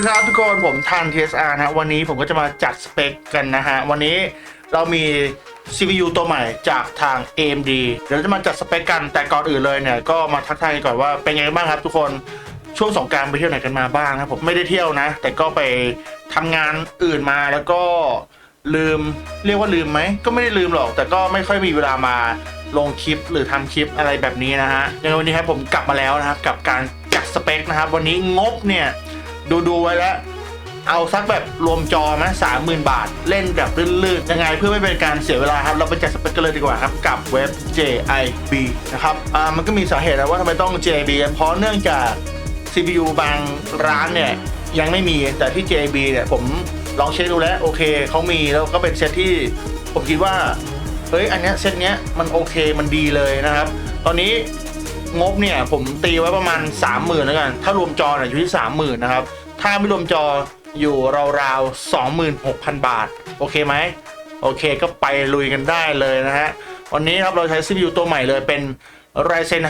ดีครับทุกคนผมทัน TSR นะวันนี้ผมก็จะมาจัดสเปคกันนะฮะ วันนี้เรามี CPU ตัวใหม่จากทาง AMD เดี๋ยวจะมาจัดสเปคกันแต่ก่อนอื่นเลยเนี่ย ก็มาทักทายกันก่อนว่าเป็นไงบ้างครับทุกคนช่วงสงการไปเที่ยวไหนกันมาบ้างนะผมไม่ได้เที่ยวนะ แต่ก็ไปทำงานอื่นมาแล้วก็ลืมเรียกว่าลืมไหมก็ไม่ได้ลืมหรอก แต่ก็ไม่ค่อยมีเวลามาลงคลิปหรือทำคลิปอะไรแบบนี้นะฮะยังวันนี้ครับผมกลับมาแล้วนะครับกับการจัดสเปคนะครับวันนี้งบเนี่ย ดูดูไว้แล้ว เอาสักแบบรวมจอไหมสามหมื่นบาท เล่นแบบลื่นๆ ยังไงเพื่อไม่เป็นการเสียเวลาครับ เราไปจัดสเปคกันเลยดีกว่าครับ กับเว็บ JIB นะครับ อ่า มันก็มีสาเหตุนะว่าทำไมต้อง JIB เพราะเนื่องจาก CPU บางร้านเนี่ย ยังไม่มี แต่ที่ JIB เนี่ย ผมลองเช็คดูแล้ว โอเค เขามี แล้วก็เป็นเซตที่ผมคิดว่า เฮ้ย อันเนี้ยเซตเนี้ยมันโอเค มันดีเลยนะครับ ตอนนี้งบเนี่ยผมตีไว้ประมาณ 30,000แล้วกัน ถ้ารวมจอเนี่ยอยู่ที่ 30,000 นะครับ ถ้าไม่รวมจออยู่ราวๆ26,000 บาท โอเคไหม โอเคก็ไปลุยกันได้เลยนะฮะ วันนี้ครับเราใช้ CPU ตัวใหม่เลยเป็น Ryzen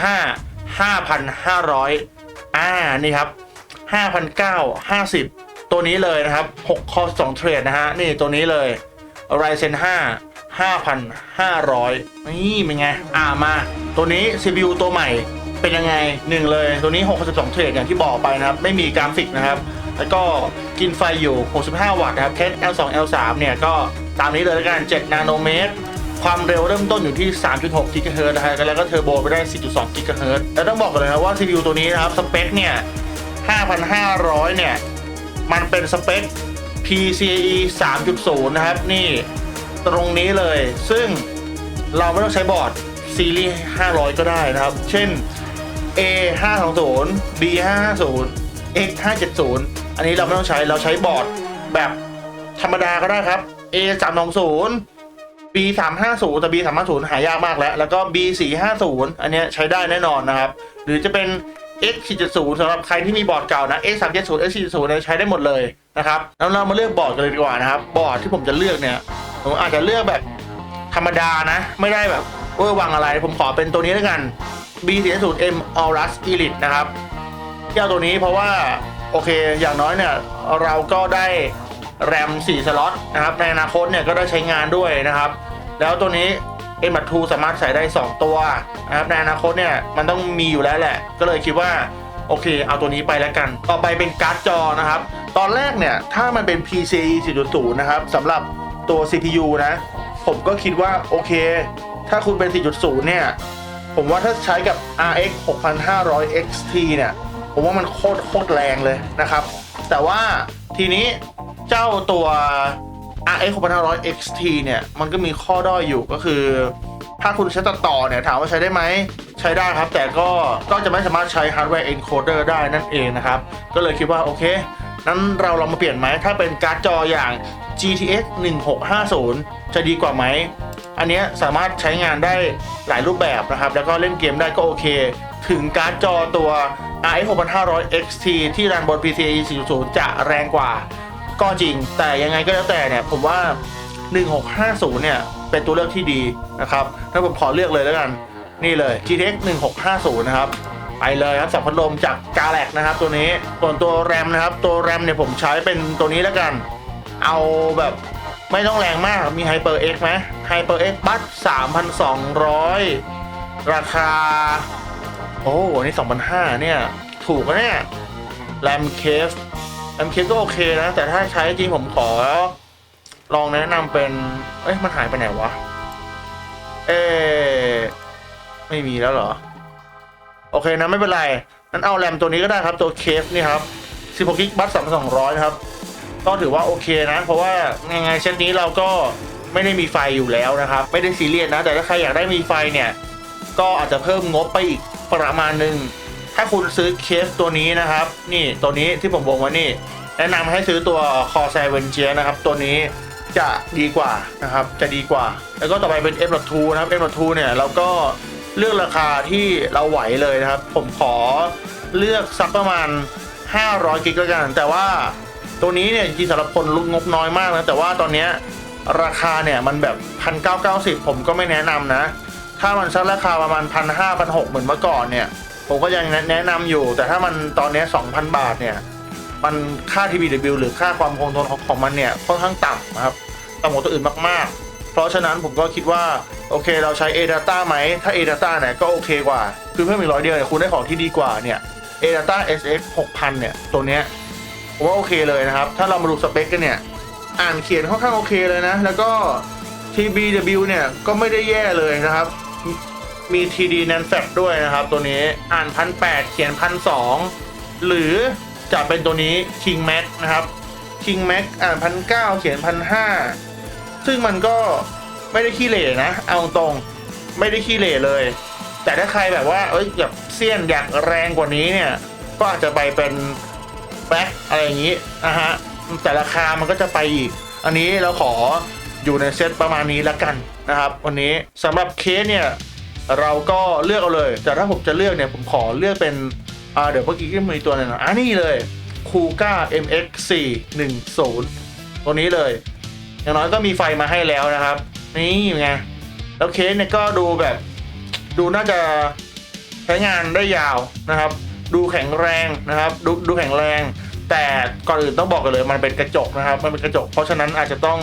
5 5,500 อ่า นี่ครับ 5,950 ตัวนี้เลยนะครับ 6 คอร์2เทรดนะฮะ นี่ตัวนี้เลย Ryzen 5 5,500 นี่เป็นไง อ่ามา ตัวนี้ CPU ตัวใหม่เป็นยังไงหนึ่งเลย ตัวนี้ 62 เทรดอย่างที่บอกไปนะครับ ไม่มีกราฟิกนะครับ แล้วก็กินไฟอยู่ 65 วัตต์นะครับแค่ L2 L3 เนี่ยก็ตามนี้เลยแล้วกัน 7 นาโนเมตร ความเร็วเริ่มต้นอยู่ที่ 3.6 กิกะเฮิร์ตซ์นะฮะแล้วก็เทอร์โบไปได้ 4.2 กิกะเฮิร์ตซ์แล้วต้องบอกกันเลยนะว่า CPU ตัวนี้นะครับ สเปคเนี่ย 5,500 เนี่ย มันเป็นสเปค PCIe 3.0 นะครับ นี่ตรงนี้เลย ซึ่งเราไม่ต้องใช้บอร์ดซีรีส์ 500 ก็ได้นะครับ เช่น A 520 B 550 X 570อันนี้เราไม่ต้องใช้เราใช้บอร์ดแบบธรรมดาก็ได้ครับ A 320 B 350แต่ B 350หายากมากแล้ว แล้วก็ B 450อันนี้ใช้ได้แน่นอนนะครับ หรือจะเป็น X 470สำหรับใครที่มีบอร์ดเก่านะ X 370 X 470เนี่ยใช้ได้หมดเลยนะครับแล้วเรามาเลือกบอร์ดกันเลยดีกว่านะครับบอร์ดที่ผมจะเลือกเนี่ยผมอาจจะเลือกแบบธรรมดานะ ไม่ได้แบบเวอร์วังอะไร ผมขอเป็นตัวนี้แล้วกัน B 4 0 M Aorus Elite นะครับ ที่เอาตัวนี้เพราะว่าโอเคอย่างน้อยเนี่ยเราก็ได้แรม 4 สล็อตนะครับในอนาคตเนี่ยก็ได้ใช้งานด้วยนะครับ แล้วตัวนี้ M 2สามารถใส่ได้ 2 ตัวนะครับในอนาคตเนี่ยมันต้องมีอยู่แล้วแหละ ก็เลยคิดว่าโอเค เอาตัวนี้ไปแล้วกัน ต่อไปเป็นการ์ดจอนะครับ ตอนแรกเนี่ย ถ้ามันเป็น PCIe 4.0 นะครับสำหรับตัว CPU นะ ผมก็คิดว่าโอเค ถ้าคุณเป็น 4.0 เนี่ย ผมว่าถ้าใช้กับ RX 6500 XT เนี่ย ผมว่ามันโคตรโคตรแรงเลยนะครับ แต่ว่าทีนี้เจ้าตัว RX 6500 XT เนี่ยมันก็มีข้อด้อยอยู่ก็คือ ถ้าคุณใช้ตัดต่อเนี่ย ถามว่าใช้ได้ไหม ใช้ได้ครับ แต่ก็ก็จะไม่สามารถใช้ฮาร์ดแวร์ encoder ได้นั่นเองนะครับ ก็เลยคิดว่าโอเค นั้นเราลองมาเปลี่ยนไหม ถ้าเป็นการ์ดจออย่าง GTX 1650 จะดีกว่าไหม อันนี้สามารถใช้งานได้หลายรูปแบบนะครับ แล้วก็เล่นเกมได้ก็โอเค ถึงการ์ดจอตัว RX 6500 XT ที่รันบน PCIe 4.0 จะแรงกว่าก็จริง แต่ยังไงก็แล้วแต่เนี่ย ผมว่า 1650 เนี่ย เป็นตัวเลือกที่ดีนะครับ ถ้าผมขอเลือกเลยแล้วกัน นี่เลย GTX 1650 นะครับ ไปเลยครับสับพัดลมจากกาแล็กนะครับ ตัวนี้ส่วนตัวแรมนะครับ ตัวแรมเนี่ยผมใช้เป็นตัวนี้แล้วกัน เอาแบบไม่ต้องแรงมาก มี HyperX ไหม HyperX บัต3,200 ราคา โอ้นี่2,500เนี่ย ถูกนะเนี่ยแรมเคฟแรมเคฟก็โอเคนะ แต่ถ้าใช้จริงผมขอ ลองแนะนำเป็น เอ้ย มันหายไปไหนวะ เอ๊ะไม่มีแล้วเหรอ โอเคนะ ไม่เป็นไรนั้นเอาแรมตัวนี้ก็ได้ครับ ตัวเคฟนี่ครับ16กิกบัต3,200นะครับ ก็ถือว่าโอเคนะ เพราะว่ายังไงเซตนี้เราก็ไม่ได้มีไฟอยู่แล้วนะครับ ไม่ได้ซีเรียสนะ แต่ถ้าใครอยากได้มีไฟเนี่ย ก็อาจจะเพิ่มงบไปอีก ประมาณหนึ่งถ้าคุณซื้อเคสตัวนี้นะครับ นี่ตัวนี้ที่ผมวงไว้นี่ แนะนำให้ซื้อตัว c o r s a i r v e n g e r นะครับ ตัวนี้จะดีกว่านะครับ จะดีกว่า แล้วก็ต่อไปเป็น M.2 นะครับ M.2 เนี่ยเราก็เลือกราคาที่เราไหวเลยนะครับ ผมขอเลือกสักประมาณ 500 กิกแล้วกัน แต่ว่าตัวนี้เนี่ยจริงๆสำหรับคนลุกงบน้อยมากนะ แต่ว่าตอนเนี้ยราคาเนี่ยมันแบบ 1,990 ผมก็ไม่แนะนำนะ ถ้ามันสักราคาประมาณ1,500 1,600เหมือนเมื่อก่อนเนี่ย ผมก็ยังแนะนำอยู่ แต่ถ้ามันตอนนี้ย2,000บาทเนี่ย มันค่า TBW หรือค่าความคงทนของของมันเนี่ยค่อนข้างต่ำนะครับต่ำกว่าตัวอื่นมากๆ เพราะฉะนั้นผมก็คิดว่า โอเคเราใช้ ADATA ไหม ถ้า ADATA เนี่ยก็โอเคกว่า คือเพิ่มอีกร้อยเดียวเนี่ยคุณได้ของที่ดีกว่าเนี่ย ADATA SX 6000 เนี่ย ตัวเนี้ยผมว่าโอเคเลยนะครับ ถ้าเรามาดูสเปคกันเนี่ย อ่านเขียนค่อนข้างโอเคเลยนะ แล้วก็ TBW เนี่ยก็ไม่ได้แย่เลยนะครับ มี TD NAND FLAP ด้วยนะครับ ตัวนี้อ่านพันแเขียนพันสหรือจะเป็นตัวนี้ King Max นะครับ King Max อ่านพันเเขียนพันห้าซึ่งมันก็ไม่ได้ขี้เหร่นะ เอาตรงไม่ได้ขี้เหร่เลย แต่ถ้าใครแบบว่าเอ้ยอยากเซียนอยากแรงกว่านี้เนี่ย ก็อาจจะไปเป็นแบ็คอะไรอย่างนี้นะฮะแต่ราคามันก็จะไปอีก อันนี้เราขอ อยู่ในเซตประมาณนี้แล้วกันนะครับวันนี้สำหรับเคสเนี่ยเราก็เลือกเอาเลย แต่ถ้าผมจะเลือกเนี่ยผมขอเลือกเป็นอ่าเดี๋ยวเมื่อกี้ก็มีตัวหนึงอะอ่านี่เลยคูก้า MX 4 1 0 ตัวนี้เลย อย่างน้อยก็มีไฟมาให้แล้วนะครับ นี่ไงแล้วเคสเนี่ยก็ดูแบบ ดูน่าจะใช้งานได้ยาวนะครับ ดูแข็งแรงนะครับ ดูดูแข็งแรง แต่ก่อนอื่นต้องบอกกันเลยมันเป็นกระจกนะครับ มันเป็นกระจก เพราะฉะนั้นอาจจะต้อง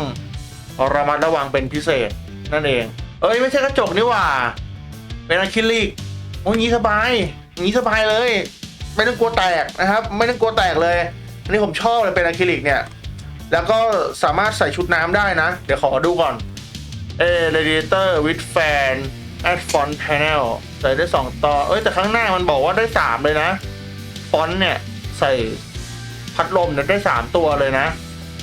ระมัดระวังเป็นพิเศษนั่นเอง เอ้ยไม่ใช่กระจกนี่หว่า เป็นอะคริลิกโอ้ยงี้สบายงี้สบายเลย ไม่ต้องกลัวแตกนะครับ ไม่ต้องกลัวแตกเลย อันนี้ผมชอบเลยเป็นอะคริลิกเนี่ยแล้วก็สามารถใส่ชุดน้ำได้นะ เดี๋ยวขอดูก่อน เอ radiator with fan at front panel ใส่ได้ 2 ต่อ เอ้ย แต่ข้างหน้ามันบอกว่าได้ 3 เลยนะ ฟอนต์เนี่ย ใส่พัดลมเนี่ยได้ 3 ตัวเลยนะ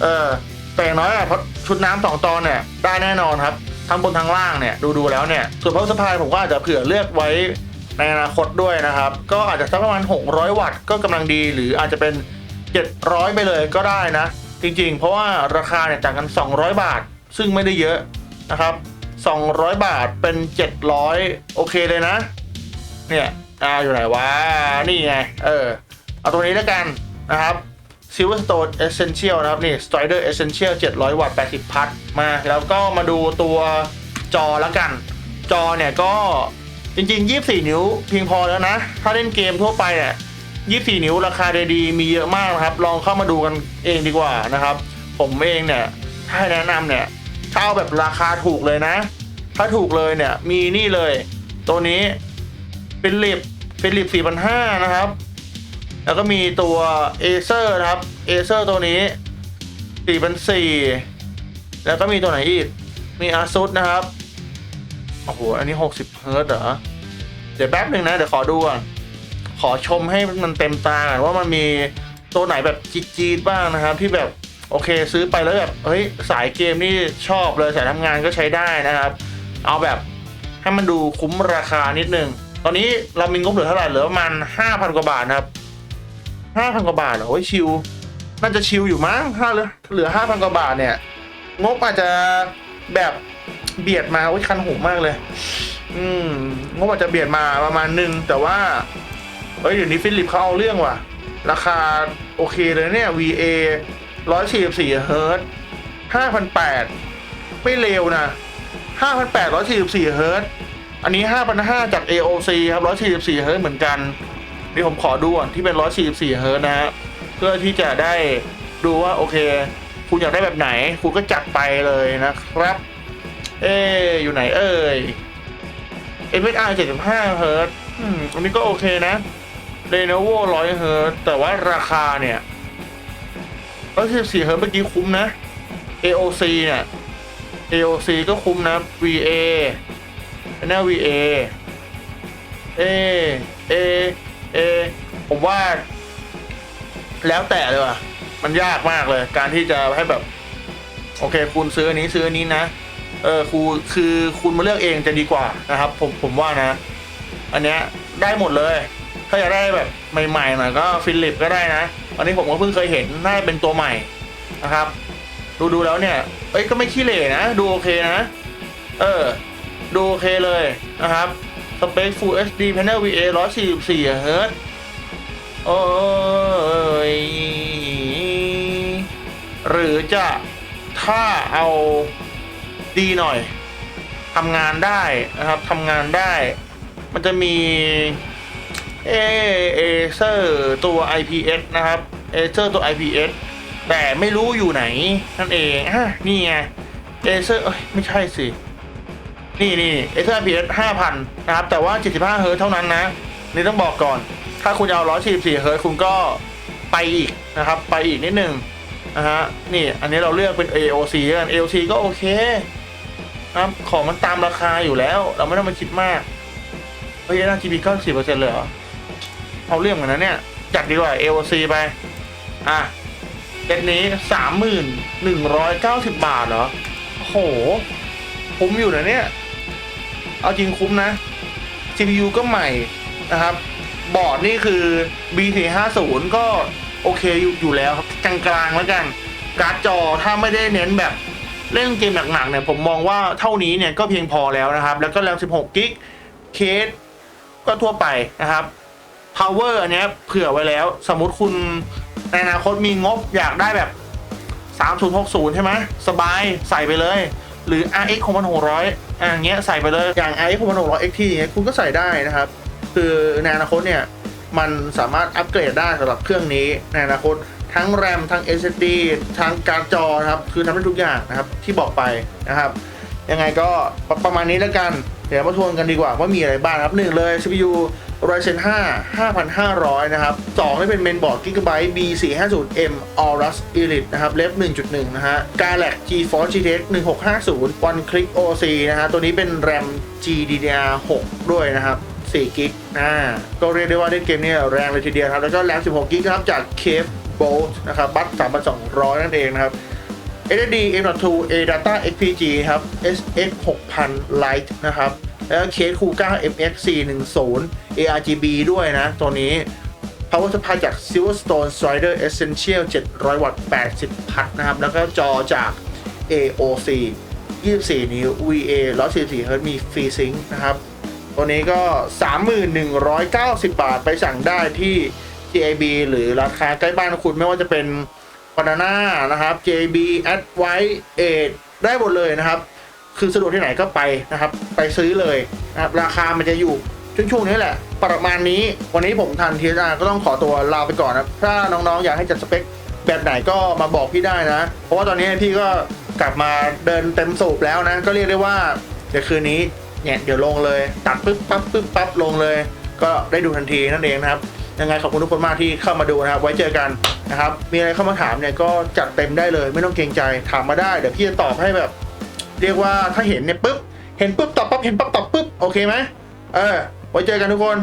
เออ แต่อย่างน้อยอะชุดน้ำสองตอนเนี่ยได้แน่นอนครับทั้งบนทั้งล่างเนี่ยดูดูแล้วเนี่ยส่วนพาวเวอร์สปายผมก็อาจจะเผื่อเลือกไว้ในอนาคตด้วยนะครับ ก็อาจจะสักประมาณ 600 วัตต์ก็กำลังดี หรืออาจจะเป็น 700 ไปเลยก็ได้นะ จริงๆ เพราะว่าราคาเนี่ยต่างกัน 200 บาท ซึ่งไม่ได้เยอะนะครับ 200 บาทเป็น 700 โอเคเลยนะ เนี่ยอ่าอยู่ไหนวะนี่ไงเออเอาตัวนี้แล้วกันนะครับ Silverstone Essential นะครับนี่ Strider Essential 700 วัตต์ 80 พัทมา แล้วก็มาดูตัวจอแล้วกัน จอเนี่ยก็จริงๆ 24 นิ้วเพียงพอแล้วนะ ถ้าเล่นเกมทั่วไปเนี่ย24 นิ้วราคาดีๆมีเยอะมากนะครับ ลองเข้ามาดูกันเองดีกว่านะครับ ผมเองเนี่ยถ้าให้แนะนำเนี่ยถ้าเอาแบบราคาถูกเลยนะ ถ้าถูกเลยเนี่ยมีนี่เลย ตัวนี้ฟิลิปฟิลิป4,500 นะครับ แล้วก็มีตัวเอเซอร์นะครับเอเซอร์ตัวนี้4,400แล้วก็มีตัวไหนอีก มีอาซุสนะครับ โอ้โห อันนี้60เฮิร์ต์เหรอ เดี๋ยวแป๊บหนึ่งนะ เดี๋ยวขอดูก่อน ขอชมให้มันเต็มตาก่อนว่ามันมีตัวไหนแบบจี๊ดๆบ้างนะครับ ที่แบบโอเคซื้อไปแล้วแบบเฮ้ยสายเกมนี่ชอบเลยสายทำงานก็ใช้ได้นะครับ เอาแบบให้มันดูคุ้มราคานิดนึง ตอนนี้เรามีงบเหลือเท่าไหร่เหลือประมาณ5,000 กว่าบาทนะครับ 5,000กว่าบาทเหรอโอ้ยชิลน่าจะชิลอยู่มั้งถ้าเหลือเหลือ5,000กว่าบาทเนี่ย งบอาจจะแบบเบียดมาโอ้ยคันหูมากเลย อืมงบอาจจะเบียดมาประมาณหนึ่งแต่ว่าเฮ้ยเดี๋ยวนี้ฟิลิปเขาเอาเรื่องว่ะ ราคาโอเคเลยเนี่ย VA 144เฮิร์ต5,800ไม่เลวนะ 5,844เฮิร์ตอันนี้ 5,500 จาก AOC ครับ 144เฮิร์ตเหมือนกัน เดี๋ยวผมขอดูก่อนที่เป็น 144 เฮิร์ตนะฮะเพื่อที่จะได้ดูว่าโอเค คุณอยากได้แบบไหน คุณก็จัดไปเลยนะครับ เอ๊อยู่ไหนเอ่ย MSI 75 เฮิร์ตอืมอันนี้ก็โอเคนะ Lenovo 100 เฮิร์ตแต่ว่าราคาเนี่ย144 เฮิร์ตเมื่อกี้คุ้มนะ AOC เนี่ย AOC ก็คุ้มนะ VA แน่ VA เอ เออผมว่า แล้วแต่เลยว่ะ มันยากมากเลย การที่จะให้แบบ โอเค คุณซื้ออันนี้ซื้ออันนี้นะ เออครูคือคุณมาเลือกเองจะดีกว่านะครับ ผมผมว่านะ อันเนี้ยได้หมดเลย ถ้าอยากได้แบบใหม่ๆหน่อยก็ฟิลิปก็ได้นะอันนี้ผมก็เพิ่งเคยเห็นน่าเป็นตัวใหม่นะครับ ดูดูแล้วเนี่ย เอ้ยก็ไม่ขี้เหร่นะ ดูโอเคนะ เออ ดูโอเคเลยนะครับ เปค Full HD Panel VA 144เฮิร์ตโอ้ยหรือจะถ้าเอาดีหน่อยทำงานได้นะครับทำงานได้ มันจะมีเอเอเซอร์ตัว IPS นะครับเอเซอร์ตัว IPS แต่ไม่รู้อยู่ไหนนั่นเองอะนี่ไงเอเซอร์เอ้ยไม่ใช่สิ นี่นี่เอเซอร์ IPS 5,000 นะครับ แต่ว่า 75 เฮิร์ตเท่านั้นนะ นี่ต้องบอกก่อน ถ้าคุณเอา 144 เฮิร์ตคุณก็ไปอีกนะครับ ไปอีกนิดนึงนะฮะ นี่อันนี้เราเลือกเป็น AOC กัน AOC ก็โอเคนะครับของมันตามราคาอยู่แล้ว เราไม่ต้องมาคิดมากเฮ้ยน่า GP 94%เลยเหรอ เอาเรื่องเหมือนนั้นเนี่ย จัดดีกว่า AOC ไป อะเซ็ตนี้ 3190 บาทเหรอโอ้โหคุ้มอยู่นะเนี่ย เอาจริงคุ้มนะ CPU ก็ใหม่นะครับ บอร์ดนี่คือ B450 ก็โอเคอยู่อยู่แล้วครับกลางๆแล้วกัน การ์ดจอถ้าไม่ได้เน้นแบบเล่นเกมหนักๆเนี่ยผมมองว่าเท่านี้เนี่ยก็เพียงพอแล้วนะครับ แล้วก็แรม16กิกเคสก็ทั่วไปนะครับ power อันนี้เผื่อไว้แล้ว สมมติคุณในอนาคตมีงบอยากได้แบบ 3060 ใช่ไหมสบายใส่ไปเลย หรือ RX 6600อะอย่างเงี้ยใส่ไปเลย อย่าง RX 6600 XT อย่างเงี้ยคุณก็ใส่ได้นะครับ คือในอนาคตเนี่ย มันสามารถอัปเกรดได้สำหรับเครื่องนี้ในอนาคตทั้งแรมทั้ง SSD ทั้งการจอนะครับ คือทำได้ทุกอย่างนะครับ ที่บอกไปนะครับ ยังไงก็ประประมาณนี้แล้วกัน เดี๋ยวมาทวนกันดีกว่าว่ามีอะไรบ้างครับหนึ่งเลย CPU Ryzen 5 5500 นะครับ2นี่เป็นเมนบอร์ด Gigabyte B450M Aorus Elite นะครับเลฟ1.1 นะฮะ Galaxy GeForce GTX 1650 One Click OC นะฮะ ตัวนี้เป็น RAM GDDR6 ด้วยนะครับ4กิกอ่าก็เรียกได้ว่าเล่นเกมนี้แรงเลยทีเดียวครับ แล้วก็แรม16กิกครับจาก Cave Bolt นะครับ บัต3,200 นั่นเองนะครับ SSD M.2 ADATA XPG ครับ SX 6000 Lite นะครับ แล้วเคสคูก้า MX 410 ARGB ด้วยนะ ตัวนี้ Power Supply จาก Silverstone Strider Essential 700 วัตต์ 80 พัทนะครับ แล้วก็จอจาก AOC 24 นิ้ว VA 144 Hz มี FreeSync นะครับ ตัวนี้ก็ 3190 บาทไปสั่งได้ที่ JB หรือราคาใกล้บ้านคุณไม่ว่าจะเป็น Banana นะครับ JB Advice 8ได้หมดเลยนะครับ คือสะดวกที่ไหนก็ไปนะครับ ไปซื้อเลยนะครับราคามันจะอยู่ช่วงๆนี้แหละ ประมาณนี้วันนี้ผมทันทีอาก็ต้องขอตัวลาไปก่อนนะถ้าน้องๆ อยากให้จัดสเปคแบบไหนก็มาบอกพี่ได้นะ เพราะว่าตอนนี้พี่ก็กลับมาเดินเต็มสูบแล้วนะ ก็เรียกได้ว่าเดี๋ยวคืนนี้เนี่ยเดี๋ยวลงเลย ตัดปึ๊บปั๊บปึ๊บปั๊บลงเลย ก็ได้ดูทันทีนั่นเองนะครับยังไงขอบคุณทุกคนมากที่เข้ามาดูนะครับ ไว้เจอกันนะครับ มีอะไรเข้ามาถามเนี่ยก็จัดเต็มได้เลย ไม่ต้องเกรงใจถามมาได้เดี๋ยวพี่จะตอบให้แบบ เรียกว่าถ้าเห็นเนี่ยปุ๊บ เห็นปุ๊บตอบปั๊บ เห็นปั๊บตอบปุ๊บ โอเคไหมเออ ไว้เจอกันทุกคน